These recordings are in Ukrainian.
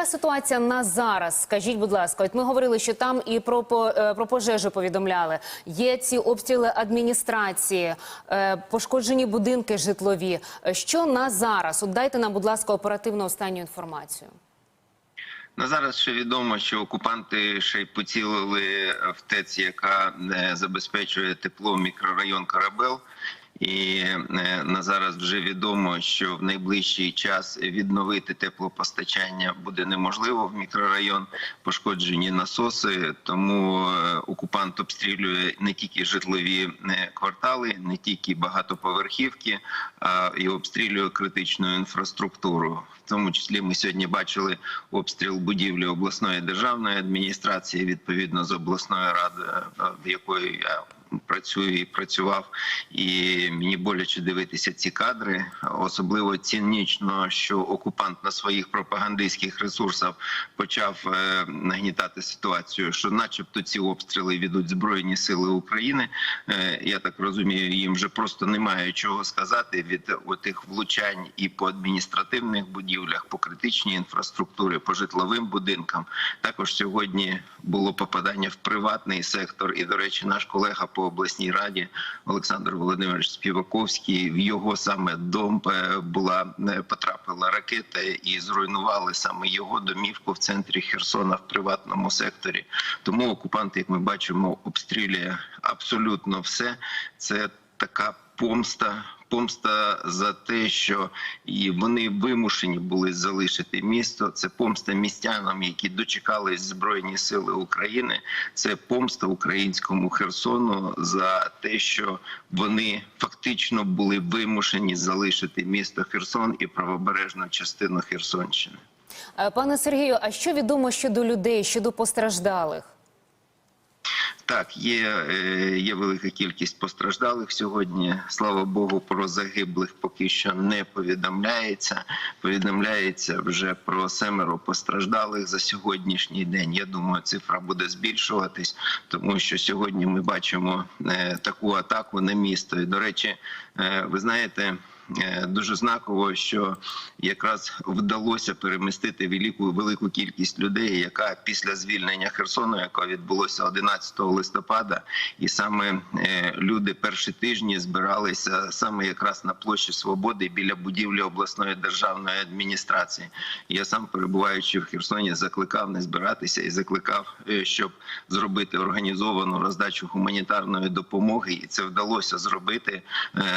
яка ситуація на зараз? Скажіть, будь ласка, от ми говорили, що там і про, е, про пожежу повідомляли. Є ці обстріли адміністрації, е, пошкоджені будинки житлові. Е, Що на зараз? От дайте нам, будь ласка, оперативну останню інформацію. На зараз ще відомо, що окупанти ще й поцілили в ТЕЦ, яка забезпечує тепло мікрорайон Карабел. І е, на зараз вже відомо, що в найближчий час відновити теплопостачання буде неможливо в мікрорайон. Пошкоджені насоси, тому е, окупант обстрілює не тільки житлові е, квартали, не тільки багатоповерхівки, а і обстрілює критичну інфраструктуру. В тому числі ми сьогодні бачили обстріл будівлі обласної державної адміністрації відповідно з обласної ради, е, в якої я працюю і працював, і мені боляче дивитися ці кадри. Особливо цинічно, що окупант на своїх пропагандистських ресурсах почав е, нагнітати ситуацію, що, начебто, ці обстріли ведуть збройні сили України. Е, я так розумію, їм вже просто немає чого сказати від отих влучань і по адміністративних будівлях, по критичній інфраструктурі, по житловим будинкам. Також сьогодні було попадання в приватний сектор. І, до речі, наш колега по обласній раді Олександр Володимирович Співаковський в його саме дом е, була е, потрапила ракета і зруйнували саме його домівку в центрі Херсона в приватному секторі. Тому окупант, як ми бачимо, обстрілює абсолютно все. Це така помста. Помста за те, що і вони вимушені були залишити місто. Це помста містянам, які дочекались збройні сили України. Це помста українському Херсону за те, що вони фактично були вимушені залишити місто Херсон і правобережну частину Херсонщини. Е, Пане Сергію, а що відомо щодо людей, щодо постраждалих? Так, є, е, є велика кількість постраждалих сьогодні. Слава Богу, про загиблих поки що не повідомляється. Повідомляється вже про семеро постраждалих за сьогоднішній день. Я думаю, цифра буде збільшуватись, тому що сьогодні ми бачимо е, таку атаку на місто. І до речі, е, ви знаєте. Е, Дуже знаково, що якраз вдалося перемістити велику велику кількість людей, яка після звільнення Херсону, яке відбулося 11 листопада, і саме е, люди перші тижні збиралися саме якраз на площі Свободи біля будівлі обласної державної адміністрації. Я сам перебуваючи в Херсоні, закликав не збиратися і закликав, е, щоб зробити організовану роздачу гуманітарної допомоги, і це вдалося зробити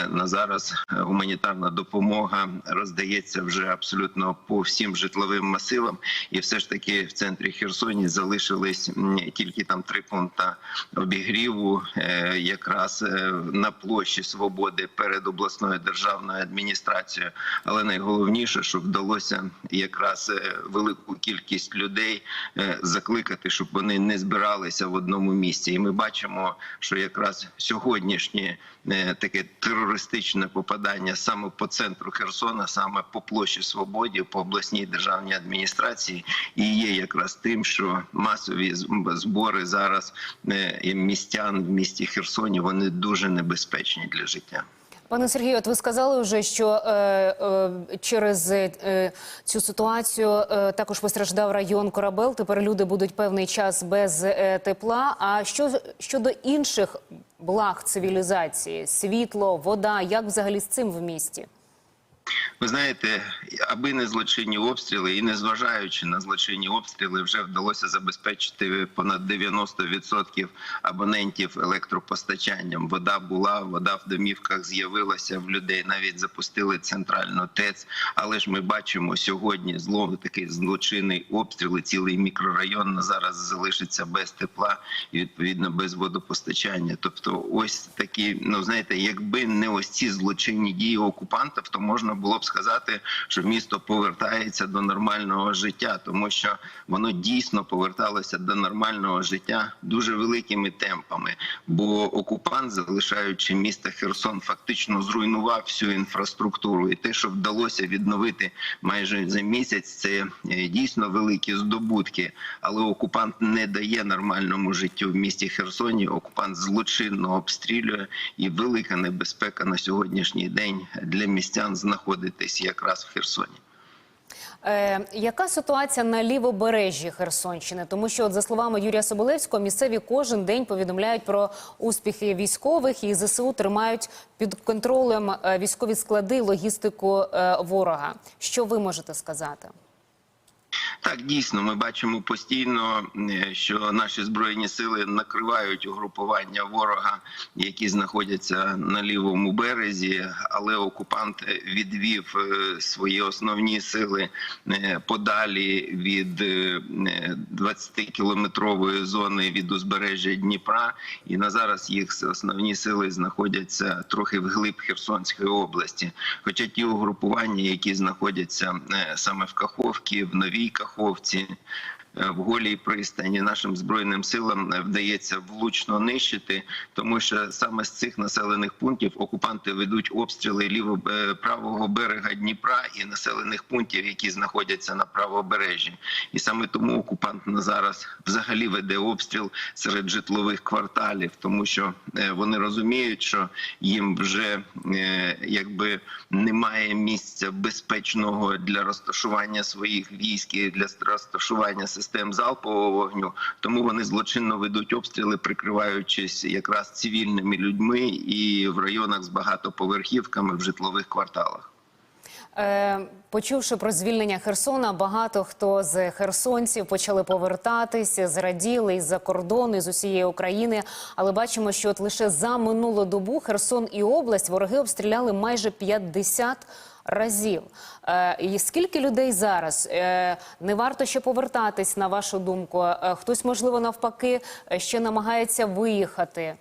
на зараз. е, Гуманітарна допомога роздається вже абсолютно по всім житловим масивам, і все ж таки в центрі Херсоні залишились тільки там три пункти обігріву, е, якраз е, на площі Свободи перед обласною державною адміністрацією. Але найголовніше, що вдалося якраз е, велику кількість людей закликати, щоб вони не збиралися в одному місці. І ми бачимо, що якраз сьогоднішнє таке терористичне попадання саме по центру Херсона, саме по площі Свободі, по обласній державній адміністрації, і є якраз тим, що масові збори зараз е, містян в місті Херсоні вони дуже небезпечні для життя. Пане Сергію, от ви сказали вже, що е, е, через е, цю ситуацію е, також постраждав район Корабел. Тепер люди будуть певний час без е, тепла. А що щодо інших благ цивілізації, світло, вода, як взагалі з цим в місті? Ви знаєте, аби не злочинні обстріли, і не зважаючи на злочинні обстріли, вже вдалося забезпечити понад 90% абонентів електропостачанням. Вода була, вода в домівках з'явилася в людей. Навіть запустили центральну ТЕЦ. Але ж ми бачимо сьогодні зловно такий злочинний обстріл. Цілий мікрорайон зараз залишиться без тепла і відповідно без водопостачання. Тобто, ось такі, ну знаєте, якби не ось ці злочинні дії окупантів, то можна було б сказати, що місто повертається до нормального життя, тому що воно дійсно поверталося до нормального життя дуже великими темпами. Бо окупант, залишаючи місто Херсон, фактично зруйнував всю інфраструктуру, і те, що вдалося відновити майже за місяць, це е, дійсно великі здобутки. Але окупант не дає нормальному життю в місті Херсоні. Окупант злочинно обстрілює, і велика небезпека на сьогоднішній день для містян знаходитись якраз в Херсоні. Е, яка ситуація на лівобережжі Херсонщини? Тому що, от, за словами Юрія Соболевського, місцеві кожен день повідомляють про успіхи військових і ЗСУ тримають під контролем е, військові склади, логістику е, ворога. Що ви можете сказати? Так, дійсно, ми бачимо постійно, е, що наші збройні сили накривають угрупування ворога, які знаходяться на лівому березі, але окупант відвів е, свої основні сили е, подалі від 20-кілометрової зони від узбережжя Дніпра, і на зараз їх основні сили знаходяться трохи вглиб Херсонської області. Хоча ті угрупування, які знаходяться саме в Каховці, в Новій Каховці. Е, В голій пристані нашим збройним силам е, вдається влучно нищити, тому що саме з цих населених пунктів окупанти ведуть обстріли ліво е, правого берега Дніпра і населених пунктів, які знаходяться на правобережжі. І саме тому окупант на зараз взагалі веде обстріл серед житлових кварталів, тому що е, вони розуміють, що їм вже е, якби немає місця безпечного для розташування своїх військ і для розташування систем залпового вогню. Тому вони злочинно ведуть обстріли, прикриваючись якраз цивільними людьми і в районах з багатоповерхівками в житлових кварталах. Е, почувши про звільнення Херсона, багато хто з херсонців почали повертатися, зраділи із-за кордону, з усієї України. Але бачимо, що от лише за минулу добу Херсон і область вороги обстріляли майже 50 разів. Е, і скільки людей зараз? Е, не варто ще повертатись, на вашу думку? Е, хтось, можливо, навпаки, ще намагається виїхати.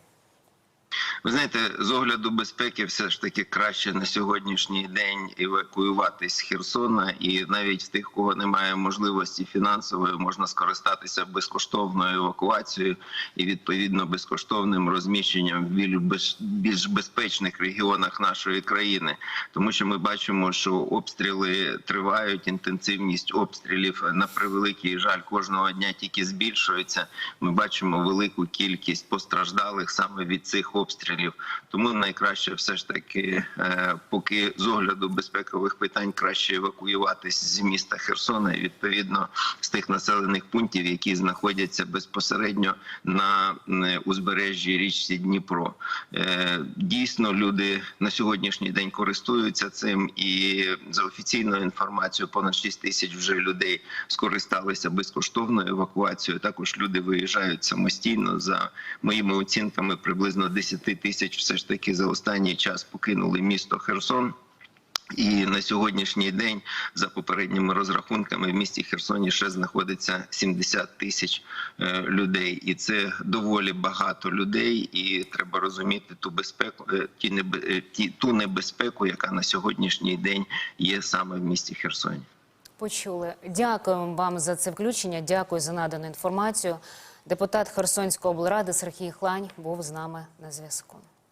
Ви знаєте, з огляду безпеки, все ж таки краще на сьогоднішній день евакуюватись з Херсона, і навіть тих, кого немає можливості фінансової, можна скористатися безкоштовною евакуацією і відповідно безкоштовним розміщенням в більш безпечних регіонах нашої країни, тому що ми бачимо, що обстріли тривають, інтенсивність обстрілів на превеликий жаль кожного дня тільки збільшується. Ми бачимо велику кількість постраждалих саме від цих обстрілів. Тому найкраще все ж таки, е, поки з огляду безпекових питань краще евакуюватись з міста Херсона і відповідно з тих населених пунктів, які знаходяться безпосередньо на узбережжі річці Дніпро. Е, Дійсно, люди на сьогоднішній день користуються цим, і за офіційною інформацією, понад 6 тисяч вже людей скористалися безкоштовною евакуацією. Також люди виїжджають самостійно. За моїми оцінками, приблизно 10 тисяч все ж таки за останній час покинули місто Херсон. І на сьогоднішній день, за попередніми розрахунками, в місті Херсоні ще знаходиться 70 тисяч е, людей, і це доволі багато людей. І треба розуміти ту безпеку, е, е, ті ту небезпеку, яка на сьогоднішній день є саме в місті Херсоні. Почули. Дякуємо вам за це включення. Дякую за надану інформацію. Депутат Херсонської облради Сергій Хлань був з нами на зв'язку.